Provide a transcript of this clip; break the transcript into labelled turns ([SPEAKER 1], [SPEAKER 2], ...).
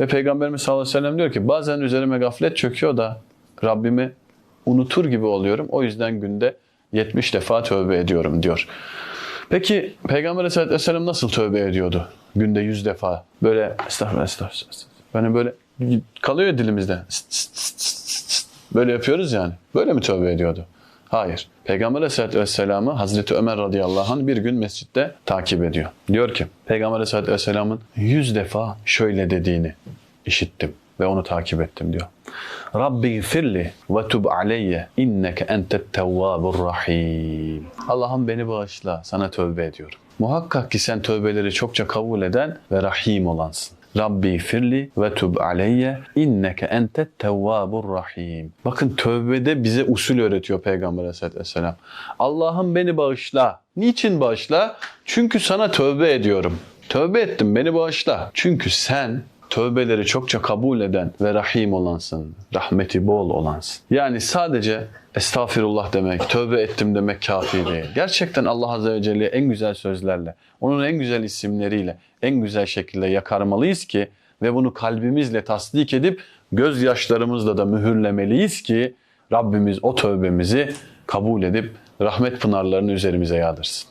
[SPEAKER 1] Ve Peygamberimiz sallallahu aleyhi ve sellem diyor ki bazen üzerime gaflet çöküyor da Rabbimi unutur gibi oluyorum. O yüzden günde 70 defa tövbe ediyorum diyor. Peki Peygamber aleyhissalatü vesselam nasıl tövbe ediyordu? Günde 100 defa. Böyle estağfurullah estağfurullah. Yani böyle kalıyor dilimizde. Böyle yapıyoruz yani. Böyle mi tövbe ediyordu? Hayır. Peygamber Aleyhisselatü Vesselam'ı Hazreti Ömer radıyallahu anh bir gün mescitte takip ediyor. Diyor ki Peygamber Aleyhisselatü Vesselam'ın yüz defa şöyle dediğini işittim ve onu takip ettim diyor. Rabbi firli ve tub aleyye inneke entet tevvabur rahim. Allah'ım beni bağışla sana tövbe ediyorum. Muhakkak ki sen tövbeleri çokça kabul eden ve rahim olansın. Rabbi firli ve tub aleyye inneke entet tevvabur rahim. Bakın tövbede bize usul öğretiyor Peygamber aleyhissalatü vesselam. Allah'ım beni bağışla. Niçin bağışla? Çünkü sana tövbe ediyorum. Tövbe ettim beni bağışla. Çünkü sen tövbeleri çokça kabul eden ve rahim olansın. Rahmeti bol olansın. Yani sadece estağfirullah demek, tövbe ettim demek kafi değil. Gerçekten Allah Azze ve Celle'ye en güzel sözlerle, onun en güzel isimleriyle, en güzel şekilde yakarmalıyız ki ve bunu kalbimizle tasdik edip gözyaşlarımızla da mühürlemeliyiz ki Rabbimiz o tövbemizi kabul edip rahmet pınarlarını üzerimize yağdırsın.